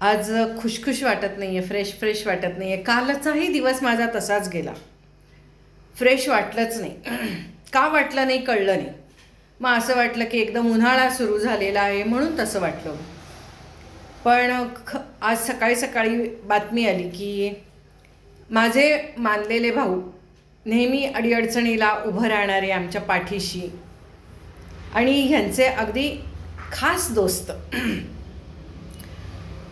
आज खुशखुश वाटत नाही आहे फ्रेश फ्रेश वाटत नाही आहे कालचाही दिवस माझा तसाच गेला. फ्रेश वाटलंच नाही. का वाटलं नाही कळलं नाही. मग असं वाटलं की एकदम उन्हाळा सुरू झालेला आहे म्हणून तसं वाटलं. पण ख आज सकाळी सकाळी बातमी आली की माझे मानलेले भाऊ नेहमी अडीअडचणीला उभं राहणारे आमच्या पाठीशी. आणि ह्यांचे अगदी खास दोस्त.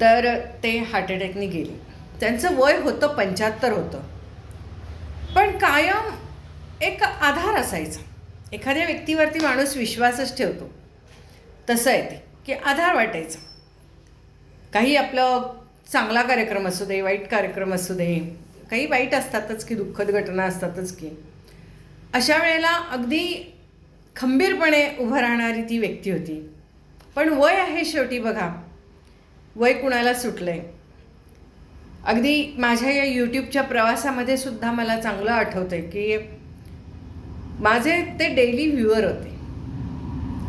तर ते हार्ट अटॅकने गेले. त्यांचं वय होतं पंच्याहत्तर होतं. पण कायम एक आधार असायचा. एखाद्या व्यक्तीवरती माणूस विश्वासच ठेवतो. तसं आहे ते की आधार वाटायचा. काही आपलं चांगला कार्यक्रम असू दे वाईट कार्यक्रम असू दे काही वाईट असतातच की दुःखद घटना असतातच की. अशा वेळेला अगदी खंबीरपणे उभं राहणारी ती व्यक्ती होती. पण वय आहे शेवटी बघा. वय कुणाला सुटलं आहे अगदी माझ्या या यूट्यूबच्या प्रवासामध्ये सुद्धा मला चांगलं आठवतं आहे की माझे ते डेली व्ह्युअर होते.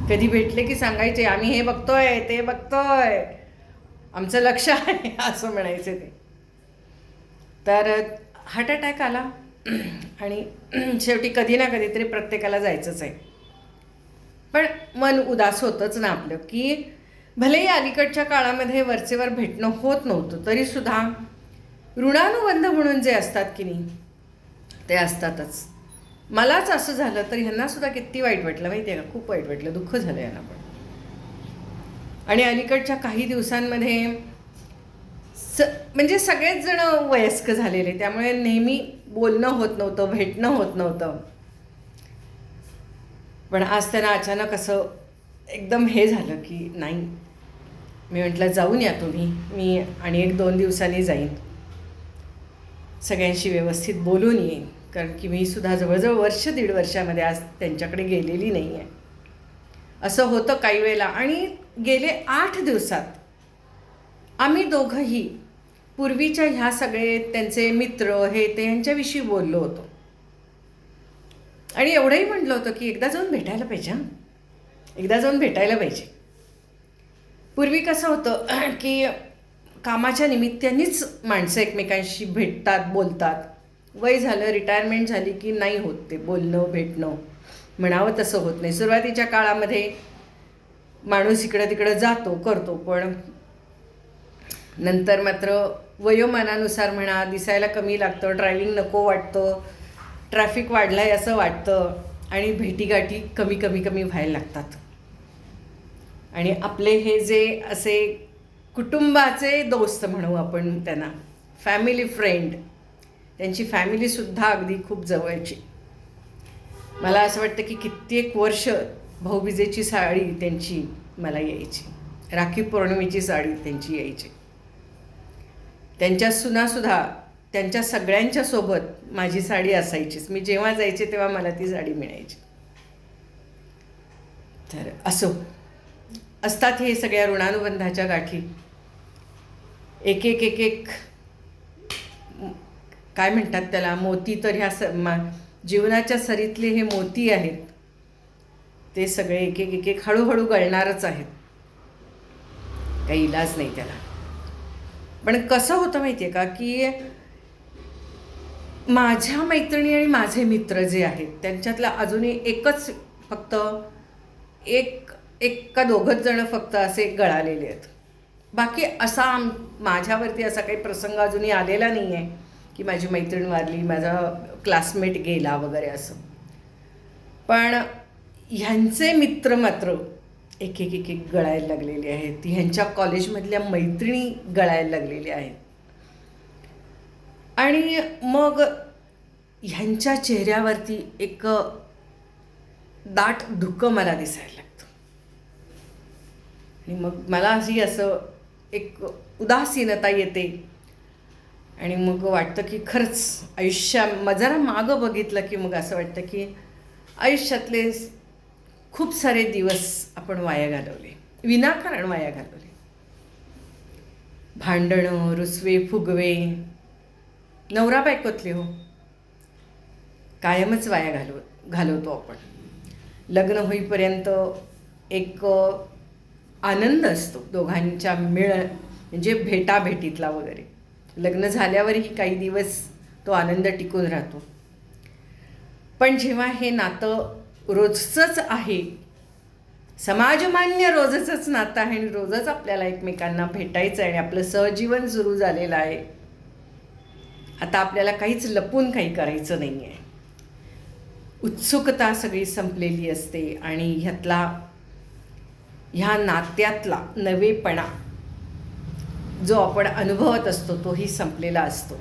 कधी भेटले की सांगायचे आम्ही हे बघतोय ते बघतोय. आमचं लक्ष आहे असं म्हणायचे ते. तर हार्ट अटॅक आला. आणि शेवटी कधी ना कधीतरी प्रत्येकाला जायचंच आहे. पण मन उदास होतंच ना आपलं की भलेही अलीकडच्या काळामध्ये वरचेवर भेटणं होत नव्हतं तरीसुद्धा ऋणानुबंध म्हणून जे असतात की नाही ते असतातच. मलाच असं झालं तर ह्यांनासुद्धा किती वाईट वाटलं माहिती आहे का? खूप वाईट वाटलं दुःख झालं यांना पण. आणि अलीकडच्या काही दिवसांमध्ये स म्हणजे सगळेच जण वयस्क झालेले त्यामुळे नेहमी बोलणं होत नव्हतं भेटणं होत नव्हतं. पण आज त्यांना अचानक असं एकदम हे झालं की नाही मी म्हटलं जाऊन या तुम्ही. मी आणि एक दोन दिवसांनी जाईन. सगळ्यांशी व्यवस्थित बोलून येईन. कारण की मी सुद्धा जवळजवळ वर्ष दीड वर्षामध्ये आज त्यांच्याकडे गेलेली नाही आहे असं होतं काही वेळेला. आणि गेले आठ दिवसात आम्ही दोघंही पूर्वीच्या ह्या सगळे त्यांचे मित्र हे ते यांच्याविषयी बोललो होतो. आणि एवढंही म्हटलं होतं की एकदा जाऊन भेटायला पाहिजे हां. एकदा जाऊन भेटायला पाहिजे. पूर्वी कसं होतं की कामाच्या निमित्तानेच माणसं एकमेकांशी भेटतात बोलतात. वय झालं रिटायरमेंट झाली की नाही होत ते बोलणं भेटणं. म्हणावं तसं होत नाही. सुरुवातीच्या काळामध्ये माणूस इकडं तिकडं जातो करतो पण नंतर मात्र वयोमानानुसार म्हणा दिसायला कमी लागतं ड्रायव्हिंग नको वाटतं ट्रॅफिक वाढलं आहे असं वाटतं आणि भेटीगाठी कमी कमी कमी व्हायला लागतात. आणि आपले हे जे असे कुटुंबाचे दोस्त म्हणू आपण त्यांना फॅमिली फ्रेंड त्यांची फॅमिलीसुद्धा अगदी खूप जवळची. मला असं वाटतं की कित्येक वर्ष भाऊबीजेची साडी त्यांची मला यायची. राखी पौर्णिमेची साडी त्यांची यायची. त्यांच्या सुनासुद्धा त्यांच्या सगळ्यांच्या सोबत माझी साडी असायचीच. मी जेव्हा जायचे तेव्हा मला ती साडी मिळायची. तर असो. असतात हे सगळ्या ऋणानुबंधाच्या गाठी. एक एक एक एक काय म्हणतात त्याला? मोती तर ह्या स मा जीवनाच्या सरीतले हे मोती आहेत. ते सगळे एक एक एक एक हळूहळू गळणारच आहेत. काही इलाज नाही त्याला. पण कसं होतं माहिती आहे का? की माझ्या मैत्रिणी आणि माझे मित्र जे आहेत त्यांच्यातलं अजूनही एकच फक्त एक एक का दोघंच जणं फक्त असे गळालेले आहेत. बाकी असा आम माझ्यावरती असा काही प्रसंग अजूनही आलेला नाही आहे की माझी मैत्रीण वारली माझा क्लासमेट गेला वगैरे असं. पण ह्यांचे मित्र मात्र एक एक एक एक गळायला लागलेले आहेत. ह्यांच्या कॉलेजमधल्या मैत्रिणी गळायला लागलेल्या आहेत. आणि मग ह्यांच्या चेहऱ्यावरती एक दाट धुकं मला दिसायला लागतं आणि मग मला अशी असं एक उदासीनता येते. आणि मग वाटतं की खरंच आयुष्या जरा मागं बघितलं की मग असं वाटतं की आयुष्यातले खूप सारे दिवस आपण वाया घालवले. विनाकारण वाया घालवले. भांडणं रुसवे फुगवे नवरा बायकोतले हो. कायमच वाया घालव घालवतो आपण. लग्न होईपर्यंत एक आनंद असतो दोघांच्या मिळ म्हणजे भेटाभेटीतला वगैरे. लग्न झाल्यावरही काही दिवस तो आनंद टिकून राहतो. पण जेव्हा हे नातं रोजचंच आहे समाजमान्य रोजचंच नातं आहे आणि रोजच आपल्याला एकमेकांना भेटायचं आहे आणि आपलं सहजीवन सुरू झालेलं आहे आता आपल्याला काहीच लपून काही करायचं नाही आहे उत्सुकता सगळी संपलेली असते आणि ह्यातला ह्या नात्यातला नवेपणा जो आपण अनुभवत असतो तोही संपलेला असतो.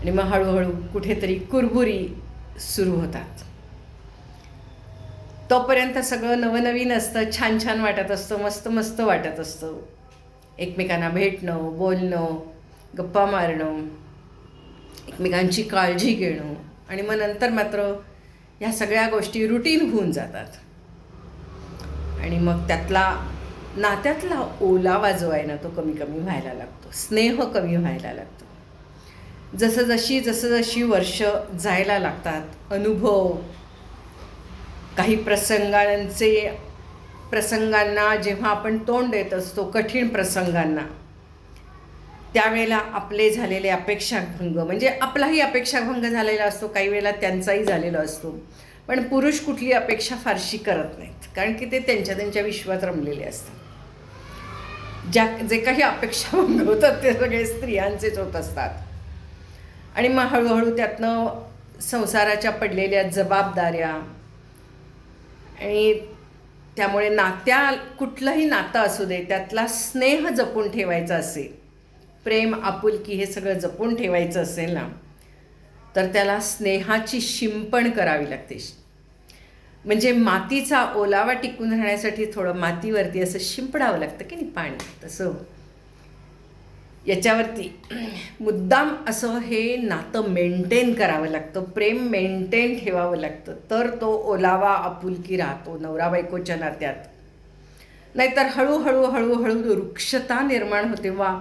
आणि मग हळूहळू कुठेतरी कुरबुरी सुरू होतात. तोपर्यंत सगळं नवनवीन असतं छान छान वाटत असतं मस्त मस्त वाटत असतं. एकमेकांना भेटणं बोलणं गप्पा मारणं एकमेकांची काळजी घेणं. आणि मग नंतर मात्र ह्या सगळ्या गोष्टी रुटीन होऊन जातात. आणि मग त्यातला नात्यातला ओलावा जो आहे ना तो कमी कमी व्हायला लागतो. स्नेह कमी व्हायला लागतो. जसं जशी जसं जशी वर्ष जायला लागतात अनुभव काही प्रसंगांचे प्रसंगांना जेव्हा आपण तोंड देत असतो कठीण प्रसंगांना त्यावेळेला आपले झालेले अपेक्षाभंग म्हणजे आपलाही अपेक्षाभंग झालेला असतो काही वेळेला त्यांचाही झालेला असतो. पण पुरुष कुठली अपेक्षा फारशी करत नाहीत. कारण की ते त्यांच्या त्यांच्या विश्वात रमलेले असतात. ज्या जे काही अपेक्षा होतात ते सगळे स्त्रियांचेच होत असतात. आणि मग हळूहळू त्यातनं संसाराच्या पडलेल्या जबाबदाऱ्या आणि त्यामुळे नात्या कुठलंही नातं असू दे त्यातला स्नेह जपून ठेवायचा असेल प्रेम आपुलकी हे सगळं जपून ठेवायचं असेल ना तर त्याला स्नेहाची शिंपण करावी लागते. म्हणजे मातीचा ओलावा टिकून राहण्यासाठी थोडं मातीवरती असं शिंपडावं लागतं की नाही पाणी. तसं याच्यावरती मुद्दाम असं हे नातं मेंटेन करावं लागतं प्रेम मेंटेन ठेवावं लागतं. तर तो ओलावा आपुलकी राहतो नवरा बायकोच्या नात्यात. नाहीतर हळूहळू हळूहळू वृक्षता निर्माण होते. वा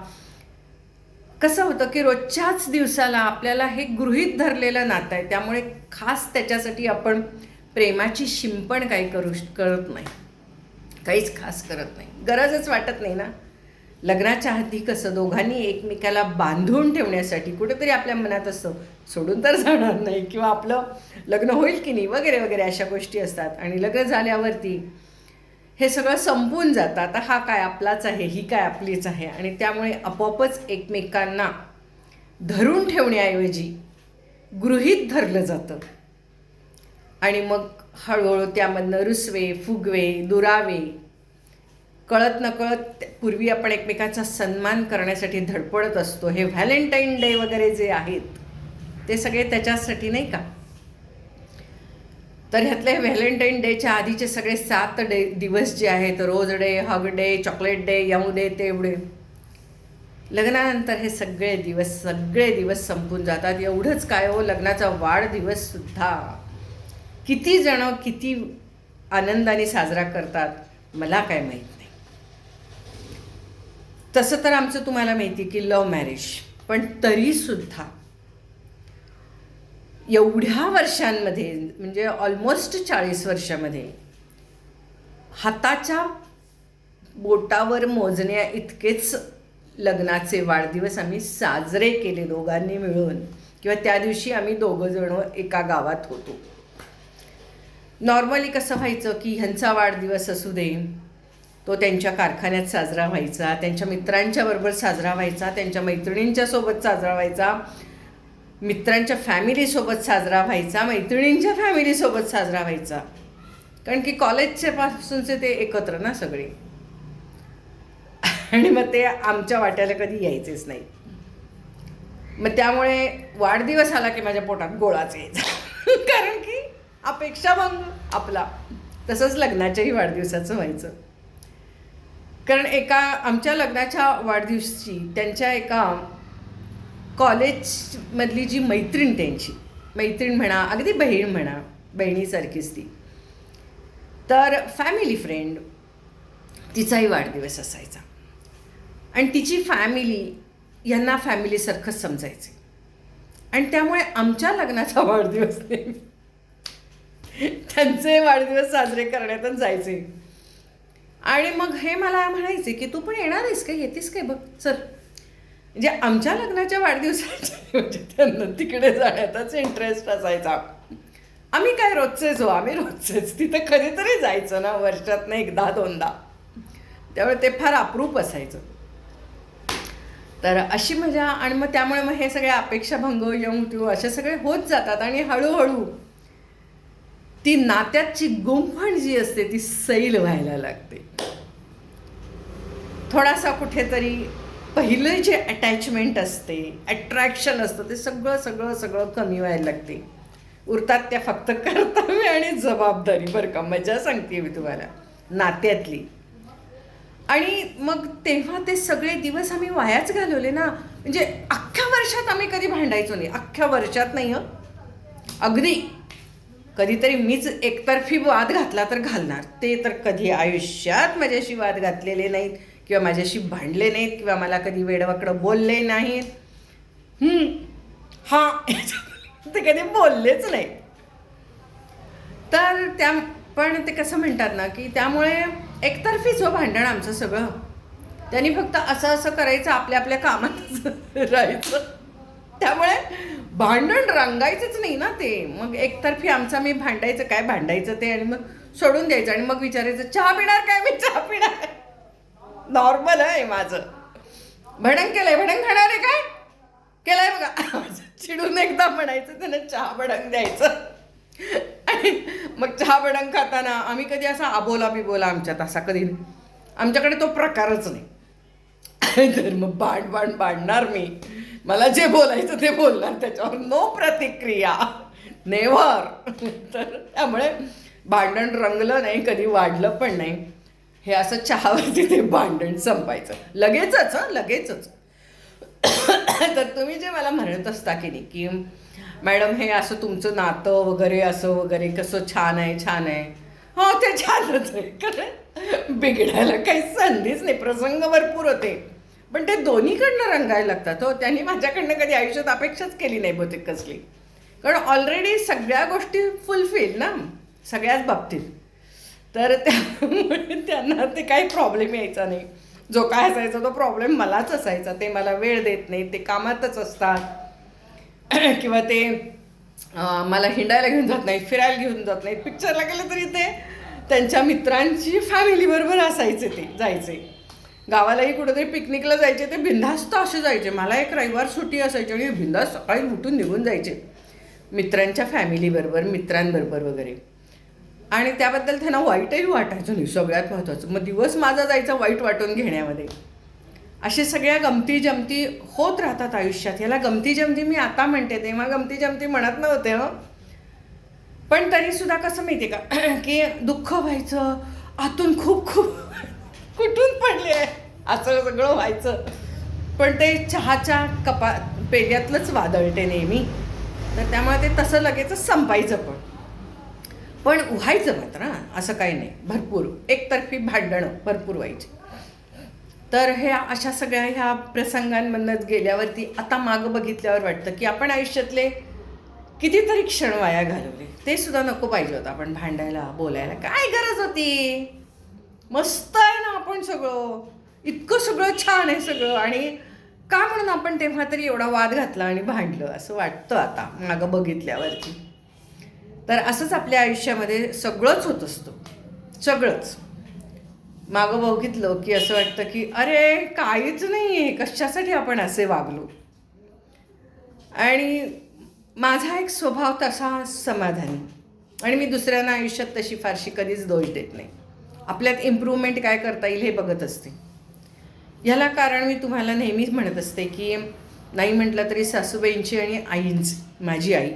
कसं होतं की रोजच्याच दिवसाला आपल्याला हे गृहीत धरलेलं नातं आहे त्यामुळे खास त्याच्यासाठी आपण प्रेमाची शिंपण काही करू करत नाही. काहीच खास करत नाही. गरजच वाटत नाही ना. लग्नाच्या आधी कसं दोघांनी एकमेकाला बांधून ठेवण्यासाठी कुठेतरी आपल्या मनात असतं सोडून तर जाणार नाही किंवा आपलं लग्न होईल की नाही वगैरे वगैरे अशा गोष्टी असतात. आणि लग्न झाल्यावरती हे सगळं संपून जातं. आता हा काय आपलाच आहे ही काय आपलीच आहे? आणि त्यामुळे आपोआपच एकमेकांना धरून ठेवण्याऐवजी गृहीत धरलं जातं. आणि मग हळूहळू त्यामधनं रुसवे फुगवे दुरावे कळत नकळत पूर्वी आपण एकमेकांचा सन्मान करण्यासाठी धडपडत असतो. हे व्हॅलेंटाईन डे वगैरे जे आहेत ते सगळे त्याच्यासाठी नाही का? तर ह्यातले व्हॅलेंटाईन डेच्या आधीचे सगळे सात डे दिवस जे आहेत rose day hug day chocolate day यऊ day तेवढे लग्नानंतर हे सगळे दिवस सगळे दिवस संपून जातात. एवढंच काय हो लग्नाचा वाढदिवससुद्धा किती जणं किती आनंदाने साजरा करतात मला काय माहीत नाही. तसं तर आमचं तुम्हाला माहिती की लव्ह मॅरेज पण तरीसुद्धा एवढ्या वर्षांमध्ये म्हणजे ऑलमोस्ट चाळीस वर्षामध्ये. हाताच्या बोटावर मोजण्या इतकेच लग्नाचे वाढदिवस आम्ही साजरे केले दोघांनी मिळून. किंवा त्या दिवशी आम्ही दोघंजणं एका गावात होतो. नॉर्मली कसं व्हायचं की ह्यांचा वाढदिवस असू दे तो त्यांच्या कारखान्यात साजरा व्हायचा त्यांच्या मित्रांच्या बरोबर साजरा व्हायचा त्यांच्या मैत्रिणींच्या सोबत साजरा व्हायचा मित्रांच्या फॅमिलीसोबत साजरा व्हायचा मैत्रिणींच्या फॅमिलीसोबत साजरा व्हायचा. कारण की कॉलेजच्या पासूनचे ते एकत्र ना सगळे. आणि मग ते आमच्या वाट्याला कधी यायचेच नाही. मग त्यामुळे वाढदिवस आला की माझ्या पोटात गोळाच यायचा. कारण की अपेक्षाभंग आपला. तसंच लग्नाच्याही वाढदिवसाचं व्हायचं. कारण एका आमच्या लग्नाच्या वाढदिवशी त्यांच्या एका कॉलेजमधली जी मैत्रीण त्यांची मैत्रीण म्हणा अगदी बहीण म्हणा बहिणीसारखीच ती. तर फॅमिली फ्रेंड तिचाही वाढदिवस असायचा. आणि तिची फॅमिली यांना फॅमिलीसारखंच समजायचे. आणि त्यामुळे आमच्या लग्नाचा वाढदिवस त्यांचे वाढदिवस साजरे करण्यातच जायचे. आणि मग हे मला म्हणायचे की तू पण येणार आहेस काय येतेस काय बघ? चल. म्हणजे आमच्या लग्नाच्या वाढदिवसाच्या म्हणजे त्यांना तिकडे जाण्यातच इंटरेस्ट असायचा. आम्ही काय रोजचेच हो आम्ही रोजचेच. तिथं कधीतरी जायचं ना वर्षातनं एकदा दोनदा. त्यामुळे ते फार अप्रूप असायचं. तर अशी मजा आणि मग त्यामुळे मग हे सगळे अपेक्षाभंग येऊन त्यो असे सगळे होत जातात आणि हळूहळू ती नात्याची गुंफण जी असते ती सैल व्हायला लागते. थोडासा कुठेतरी पहिलं जे अटॅचमेंट असते अट्रॅक्शन असतं ते सगळं सगळं सगळं कमी व्हायला लागते. उरतात त्या फक्त कर्तव्य आणि जबाबदारी बरं का मजा सांगते मी तुम्हाला. नात्यातली. आणि मग तेव्हा ते सगळे दिवस आम्ही वायाच घालवले ना. म्हणजे अख्ख्या वर्षात आम्ही कधी भांडायचो नाही. अख्ख्या वर्षात नाही हं. अगदी. कधीतरी मीच एकतर्फी वाद घातला तर घालणार. ते तर कधी आयुष्यात माझ्याशी वाद घातलेले नाहीत. किंवा माझ्याशी भांडले नाहीत किंवा मला कधी वेडवाकडं बोलले नाहीत. हां हा. ते कधी बोललेच नाही तर त्या पण ते कसं म्हणतात ना की त्यामुळे एकतर्फीच हो भांडण आमचं सगळं त्यांनी फक्त असं असं करायचं आपल्या आपल्या कामात राहायचं. त्यामुळे भांडण रंगायचंच नाही ना ते. मग एकतर्फी आमचं मी भांडायचं काय भांडायचं ते आणि मग सोडून द्यायचं आणि मग विचारायचं चहा पिणार काय मी? चहा पिणार? नॉर्मल आहे माझं. भडंग केलंय भडंग खाणार आहे काय? केलंय बघा. चिडून एकदा म्हणायचं त्यानं चहा भडंग द्यायचं. आणि मग चहा भडंग खाताना आम्ही कधी असा आबोला बिबोला आमच्यात असा कधी आमच्याकडे तो प्रकारच नाही. तर मग बाण बाण बांधणार मी. मला जे बोलायचं ते बोलणार त्याच्यावर नो प्रतिक्रिया. नेव्हर तर त्यामुळे भांडण रंगलं नाही कधी वाढलं पण नाही. हे असं चहावरती ते भांडण संपायचं. लगेचच हं लगेचच. तर तुम्ही जे मला म्हणत असता की नाही की मॅडम हे असं तुमचं नातं वगैरे असं वगैरे कसं छान आहे छान आहे. हो ते छानच आहे कारण बिघडायला काही संधीच नाही. प्रसंग भरपूर होते. पण ते दोन्हीकडनं रंगायला लागतात. हो त्यांनी माझ्याकडनं कधी आयुष्यात अपेक्षाच केली नाही बहुतेक कसली. कारण ऑलरेडी सगळ्या गोष्टी फुलफिल ना? सगळ्याच बाबतीत. तर त्यामुळे त्यांना ते काही प्रॉब्लेम यायचा नाही. जो काय असायचा तो प्रॉब्लेम मलाच असायचा. ते मला वेळ देत नाही ते कामातच असतात. किंवा ते मला हिंडायला घेऊन जात नाहीत फिरायला घेऊन जात नाहीत. पिक्चरला गेलं तरी ते त्यांच्या मित्रांची फॅमिलीबरोबर असायचे ते जायचे. गावालाही कुठेतरी पिकनिकला जायचे. ते बिंदास्त असे जायचे. मला एक रविवार सुट्टी असायची आणि बिंदास्त सकाळी उठून निघून जायचे. मित्रांच्या फॅमिलीबरोबर मित्रांबरोबर वगैरे. आणि त्याबद्दल त्यांना वाईटही वाटायचं नाही सगळ्यात महत्त्वाचं. मग दिवस माझा जायचा वाईट वाटून घेण्यामध्ये. असे सगळ्या गमती जमती होत राहतात आयुष्यात. ह्याला गमती जमती मी आता म्हणते तेव्हा गमती जमती म्हणत नव्हते हो. पण तरीसुद्धा कसं माहिती का? की दुःख व्हायचं आतून खूप खूप कुठून पडले? आहे असं सगळं व्हायचं. पण ते चहाच्या कपा पेल्यातलंच वादळते नेहमी. तर त्यामुळे ते तसं लगेचच संपायचं पण. पण व्हायचं मात्र हां, असं काही नाही. भरपूर. एकतर्फी भांडणं भरपूर व्हायची. तर हे अशा सगळ्या ह्या प्रसंगांमधनंच गेल्यावरती आता मागं बघितल्यावर वाटतं की आपण आयुष्यातले कितीतरी क्षण वाया घालवले. ते सुद्धा नको पाहिजे होतं. आपण भांडायला बोलायला. काय गरज होती? मस्त आहे ना आपण सगळं. इतकं सगळं छान आहे सगळं. आणि का म्हणून आपण तेव्हा तरी एवढा वाद घातला आणि भांडलं असं वाटतं आता मागं बघितल्यावरती. तर असंच आपल्या आयुष्यामध्ये सगळंच होत असतं. सगळंच. मागं बघितलं की असं वाटतं की अरे काहीच नाही आहे कशासाठी आपण असे वागलो? आणि माझा एक स्वभाव तसा समाधानी. आणि मी दुसऱ्यांना आयुष्यात तशी फारशी कधीच दोष देत नाही. आपल्यात इम्प्रूव्हमेंट काय करता येईल हे बघत असते. ह्याला कारण मी तुम्हाला नेहमीच म्हणत असते की नाही म्हटलं तरी सासूबाईंची आणि आईंची माझी आई.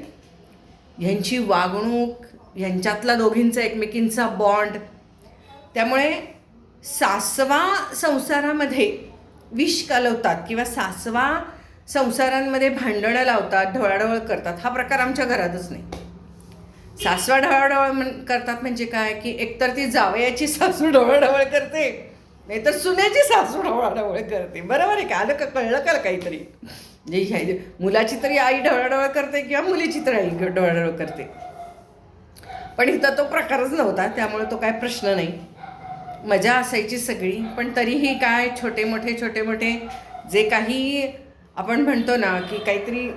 ह्यांची वागणूक ह्यांच्यातला दोघींचा एकमेकींचा बॉन्ड त्यामुळे सासवा संसारामध्ये विष कालवतात किंवा सासवा संसारांमध्ये भांडणं लावतात ढवळाढवळ करतात. हा प्रकार आमच्या घरातच नाही. सासवा ढवळाढवळ म्हण करतात म्हणजे काय? की एकतर ती जावयाची सासू ढवळाढवळ करते नाहीतर सुन्याची सासू ढवळाढवळ करते. बरोबर आहे का? आलं का? कळलं का काहीतरी? म्हणजे ह्या मुलाची तरी आई ढवळाढवळ करते किंवा मुलीची तर आई ढवळाढवळ करते. पण इथं तो प्रकारच नव्हता त्यामुळे तो काय प्रश्न नाही. मजा असायची सगळी पण तरीही काय छोटे मोठे छोटे मोठे जे काही आपण म्हणतो ना की काहीतरी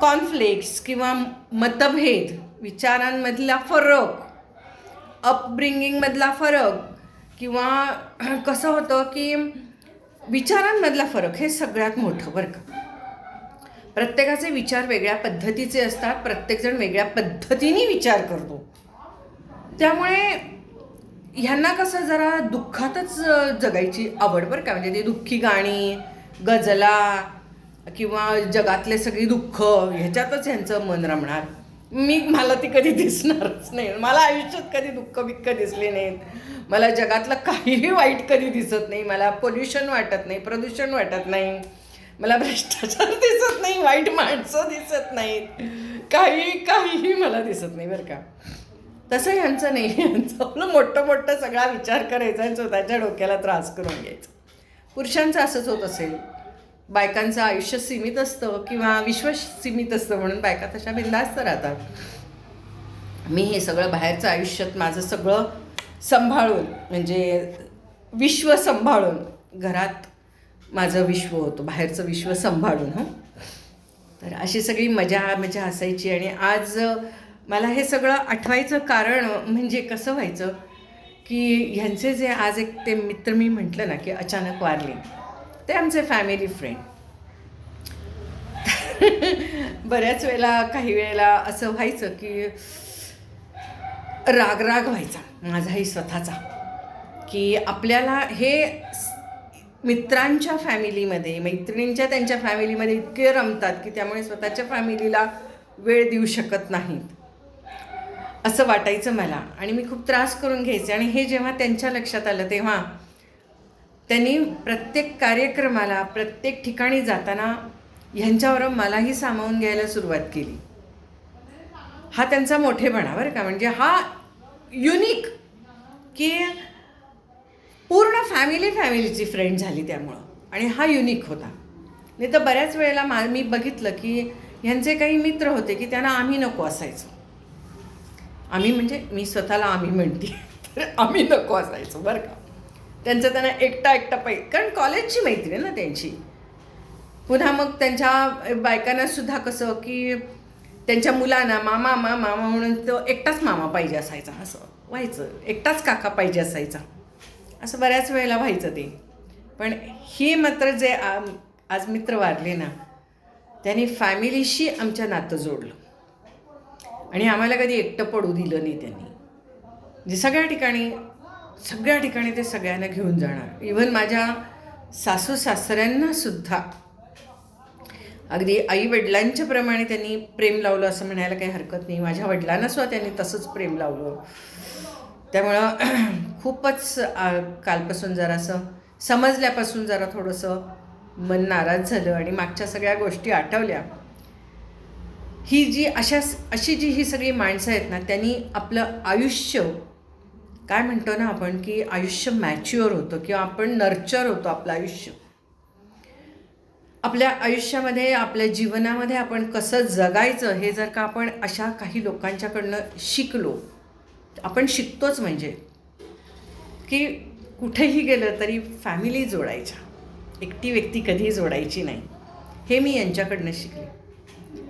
कॉन्फ्लिक्ट्स किंवा मतभेद विचारांमधला फरक अपब्रिंगिंगमधला फरक किंवा कसं होतं की विचारांमधला फरक हे सगळ्यात मोठं बरं का? प्रत्येकाचे विचार वेगळ्या पद्धतीचे असतात प्रत्येकजण वेगळ्या पद्धतीने विचार करतो. त्यामुळे ह्यांना कसं जरा दुःखातच जगायची आवड बरं का? म्हणजे ती दुःखी गाणी गजला किंवा जगातले सगळी दुःख ह्याच्यातच ह्यांचं मन रमणार. मी मला ती कधी दिसणारच नाही. मला आयुष्यात कधी दुःख बिक्क दिसले नाहीत. मला जगातलं काहीही वाईट कधी दिसत नाही. मला पोल्युशन वाटत नाही प्रदूषण वाटत नाही. मला भ्रष्टाचार दिसत नाही वाईट माणसं दिसत नाहीत. काही काहीही मला दिसत नाही बरं का. तसं ह्यांचं नाही. यांचं आपलं मोठं मोठं सगळा विचार करायचा आणि स्वतःच्या डोक्याला त्रास करून घ्यायचा. पुरुषांचं असंच होत असेल. बायकांचं आयुष्य सीमित असतं किंवा विश्व सीमित असतं म्हणून बायका तशा बिंदास्त राहतात. मी हे सगळं बाहेरचं आयुष्यात माझं सगळं सांभाळून म्हणजे विश्व सांभाळून घरात माझं विश्व होतं बाहेरचं विश्व सांभाळून हं. तर अशी सगळी मजा मजा असायची आणि आज मला हे सगळं आठवायचं कारण म्हणजे कसं व्हायचं की ह्यांचे जे आज एक ते मित्र मी म्हटलं ना की अचानक वारले. ते आमचे फॅमिली फ्रेंड बऱ्याच वेळेला काही वेळेला असं व्हायचं की राग राग व्हायचा माझाही स्वतःचा. की आपल्याला हे मित्रांच्या फॅमिलीमध्ये मैत्रिणींच्या त्यांच्या फॅमिलीमध्ये इतके रमतात की त्यामुळे स्वतःच्या फॅमिलीला वेळ देऊ शकत नाहीत. असं वाटायचं मला आणि मी खूप त्रास करून घ्यायचे. आणि हे जेव्हा त्यांच्या लक्षात आलं तेव्हा त्यांनी प्रत्येक कार्यक्रमाला प्रत्येक ठिकाणी जाताना ह्यांच्यावर मलाही सामावून घ्यायला सुरुवात केली. हा त्यांचा मोठेपणा बरं का म्हणजे हा युनिक की पूर्ण फॅमिली फॅमिलीची फ्रेंड झाली त्यामुळं. आणि हा युनिक होता. नाही तर बऱ्याच वेळेला मा मी बघितलं की ह्यांचे काही मित्र होते की त्यांना आम्ही नको असायचो. आम्ही म्हणजे मी स्वतःला आम्ही म्हणते तर आम्ही नको असायचो बरं का. त्यांचं त्यांना एकटा एकटा पाहिजे कारण कॉलेजची मैत्री आहे ना त्यांची. पुन्हा मग त्यांच्या बायकांना सुद्धा कसं की त्यांच्या मुलांना मामा मामा म्हणून तो एकटाच मामा पाहिजे असायचा. असं व्हायचं. एकटाच काका पाहिजे असायचा. असं बऱ्याच वेळेला व्हायचं ते. पण ही मात्र जे आ आज मित्र वारले ना त्यांनी फॅमिलीशी आमच्या नातं जोडलं. आणि आम्हाला कधी एकटं पडू दिलं नाही त्यांनी. म्हणजे सगळ्या ठिकाणी सगळ्या ठिकाणी ते सगळ्यांना घेऊन जाणार. इव्हन माझ्या सासू सासऱ्यांना सुद्धा. अगदी आई वडिलांच्या प्रमाणे त्यांनी प्रेम लावलं असं म्हणायला काही हरकत नाही. माझ्या वडिलांना सुद्धा त्यांनी तसंच प्रेम लावलं. त्यामुळं खूपच कालपासून जरासं समजल्यापासून जरा थोडंसं मन नाराज झालं आणि मागच्या सगळ्या गोष्टी आठवल्या. ही जी अशा अशी जी ही सगळी माणसं आहेत ना त्यांनी आपलं आयुष्य काय म्हणतो ना आपण की आयुष्य मॅच्युअर होतं किंवा आपण नर्चर होतो आपलं आयुष्य. आपल्या आयुष्यामध्ये आपल्या जीवनामध्ये आपण कसं जगायचं हे जर का आपण अशा काही लोकांच्याकडनं शिकलो आपण शिकतोच म्हणजे. की कुठेही गेलं तरी फॅमिली जोडायच्या. एकटी व्यक्ती कधीही जोडायची नाही. हे मी यांच्याकडनं शिकले.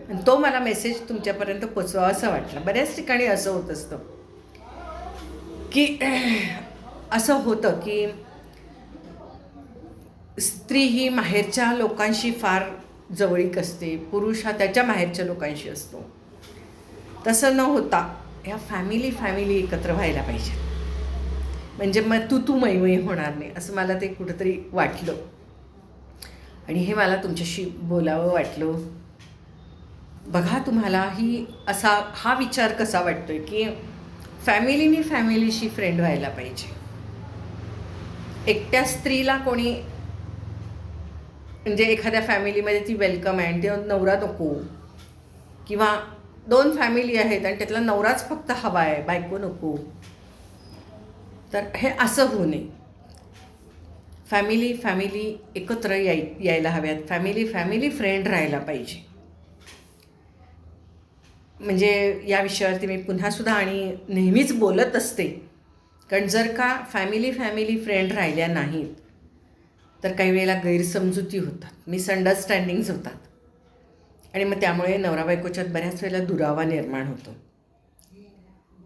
आणि तो मला मेसेज तुमच्यापर्यंत पोचवा असं वाटलं. बऱ्याच ठिकाणी असं होत असतं. की असं होतं की स्त्री ही माहेरच्या लोकांशी फार जवळीक असते. पुरुष हा त्याच्या माहेरच्या लोकांशी असतो. तसं न होता ह्या फॅमिली फॅमिली एकत्र व्हायला पाहिजे. म्हणजे मग तू तू मैमयी होणार नाही असं मला ते कुठंतरी वाटलं. आणि हे मला तुमच्याशी बोलावं वाटलं. बघा तुम्हाला ही असा हा विचार कसा वाटतोय की फॅमिलीनी फॅमिलीशी फ्रेंड व्हायला पाहिजे. एकट्या स्त्रीला कोणी म्हणजे एखाद्या फॅमिलीमध्ये ती वेलकम आहे आणि ते नवरा नको. किंवा दोन फॅमिली आहेत आणि त्यातला नवराच फक्त हवा आहे बायको नको. तर हे असं होऊ नये. फॅमिली फॅमिली एकत्र याय यायला हव्यात. फॅमिली फॅमिली फ्रेंड राहायला पाहिजे. म्हणजे या विषयावरती मी पुन्हा सुद्धा आणि नेहमीच बोलत असते. कारण जर का फॅमिली फॅमिली फ्रेंड राहिल्या नाहीत तर काही वेळेला गैरसमजुती होतात मिसअंडरस्टँडिंग्ज होतात. आणि मग त्यामुळे नवरा बायकोच्यात बऱ्याच वेळेला दुरावा निर्माण होतो.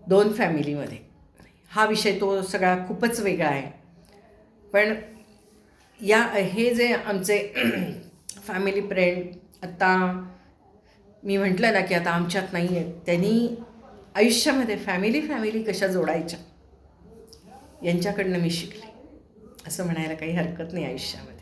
दोन फॅमिलीमध्ये हा विषय तो सगळा खूपच वेगळा आहे. पण या हे जे आमचे फॅमिली फ्रेंड आत्ता मी म्हटलं ना की आता आमच्यात नाही आहेत त्यांनी आयुष्यामध्ये फॅमिली फॅमिली कशा जोडायच्या? यांच्याकडनं मी शिकले. असं म्हणायला काही हरकत नाही आयुष्यामध्ये.